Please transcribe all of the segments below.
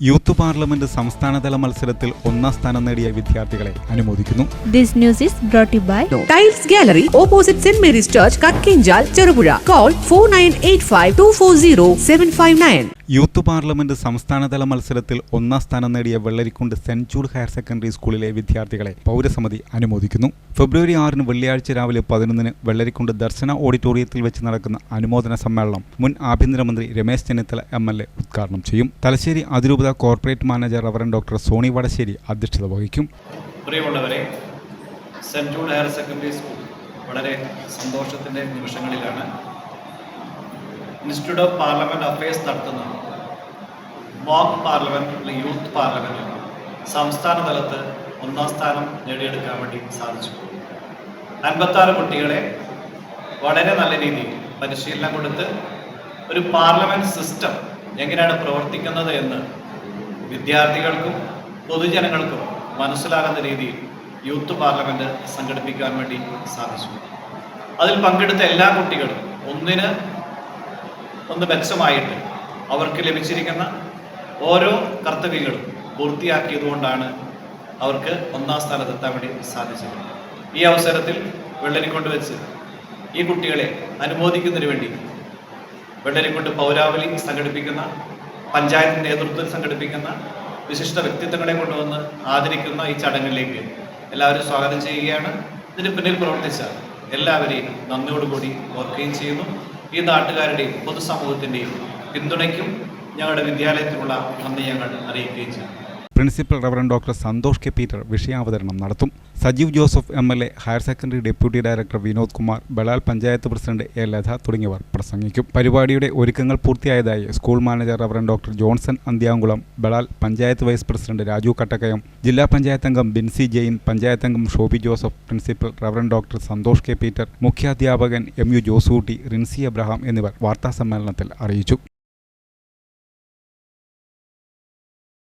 Youth parliament സംസ്ഥാനതല മത്സരത്തിൽ ഒന്നാം സ്ഥാനം നേടിയ വിദ്യാർത്ഥികളെ അനുമോദിക്കുന്നു. This news is brought by by tiles gallery opposite saint Mary's church Kakkenchal Cherupuzha call four nine eight five two four zero seven five nine youth parliament സംസ്ഥാനതല മത്സരത്തിൽ ഒന്നാം സ്ഥാനം നേടിയ Vellarikundu saint Jude higher secondary സ്കൂളിലെ വിദ്യാർത്ഥികളെ പൗരസമിതി അനുമോദിക്കുന്നു. ഫെബ്രുവരി ആറിന് വെള്ളിയാഴ്ച രാവിലെ പതിനൊന്നിന് വെള്ളരിക്കുണ്ട് ദർശന ഓഡിറ്റോറിയത്തിൽ വെച്ച് നടക്കുന്ന അനുമോദന സമ്മേളനം മുൻ ആഭ്യന്തരമന്ത്രി Ramesh Chennithala M L A ഉദ്ഘാടനം ചെയ്യും. തലശ്ശേരി അതിരൂപത corporate manager reverend doctor Sony Vadassery അധ്യക്ഷത വഹിക്കും. പ്രിയമുള്ളവരെ saint Jude higher secondary school വളരെ സന്തോഷത്തിന്റെ നിമിഷങ്ങളിലാണ് ഇൻസ്റ്റിറ്റ്യൂട്ട് ഓഫ് പാർലമെന്റ് അഫയേഴ്സ് നടത്തുന്ന മോക്ക് പാർലമെന്റ് അല്ലെങ്കിൽ യൂത്ത് പാർലമെന്റ് സംസ്ഥാന തലത്ത് ഒന്നാം സ്ഥാനം നേടിയെടുക്കാൻ വേണ്ടി സാധിച്ചു. അൻപത്താറ് കുട്ടികളെ വളരെ നല്ല രീതിയിൽ പരിശീലനം കൊടുത്ത് ഒരു പാർലമെന്റ് സിസ്റ്റം എങ്ങനെയാണ് പ്രവർത്തിക്കുന്നത് എന്ന് വിദ്യാർത്ഥികൾക്കും പൊതുജനങ്ങൾക്കും മനസ്സിലാകുന്ന രീതിയിൽ യൂത്ത് പാർലമെന്റ് സംഘടിപ്പിക്കാൻ വേണ്ടി സാധിച്ചു. അതിൽ പങ്കെടുത്ത എല്ലാ കുട്ടികളും ഒന്നിന് ഒന്ന് മെച്ചമായിട്ട് അവർക്ക് ലഭിച്ചിരിക്കുന്ന ഓരോ കർത്തവ്യങ്ങളും പൂർത്തിയാക്കിയതുകൊണ്ടാണ് അവർക്ക് ഒന്നാം സ്ഥാനത്തെത്താൻ വേണ്ടി സാധിച്ചത്. ഈ അവസരത്തിൽ വെള്ളരിക്കൊണ്ട് വെച്ച് ഈ കുട്ടികളെ അനുമോദിക്കുന്നതിന് വേണ്ടി വെള്ളരിക്കൊണ്ട് പൗരാവലി സംഘടിപ്പിക്കുന്ന പഞ്ചായത്ത് നേതൃത്വത്തിൽ സംഘടിപ്പിക്കുന്ന വിശിഷ്ട വ്യക്തിത്വങ്ങളെ കൊണ്ടുവന്ന് ആദരിക്കുന്ന ഈ ചടങ്ങിലേക്ക് എല്ലാവരും സ്വാഗതം ചെയ്യുകയാണ്. ഇതിന് പിന്നിൽ പ്രവർത്തിച്ച എല്ലാവരെയും നന്ദിയോടുകൂടി ഓർക്കുകയും ചെയ്യുന്നു. ഈ നാട്ടുകാരുടെയും പൊതുസമൂഹത്തിന്റെയും പിന്തുണയ്ക്കും ഞങ്ങളുടെ വിദ്യാലയത്തിനുള്ള നന്ദി ഞങ്ങൾ അറിയിക്കുകയും ചെയ്യും principal reverend doctor Santhosh K Peter വിഷയാവതരണം നടത്തും. Sajeev Joseph M L A higher secondary deputy director Vinod Kumar Balal panchayat president A Latha തുടങ്ങിയവർ പ്രസംഗിക്കും. പരിപാടിയുടെ ഒരുക്കങ്ങൾ പൂർത്തിയായതായി school manager reverend doctor Johnson Anthyamkulam Balal panchayat vice president Raju Kattakkayam ജില്ലാ പഞ്ചായത്ത് അംഗം ബിൻസി ജെയിൻ പഞ്ചായത്ത് അംഗം Shoby Joseph principal reverend doctor Santhosh K Peter മുഖ്യാധ്യാപകൻ M U Josootty Rincy Abraham എന്നിവർ വാർത്താസമ്മേളനത്തിൽ അറിയിച്ചു.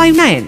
nine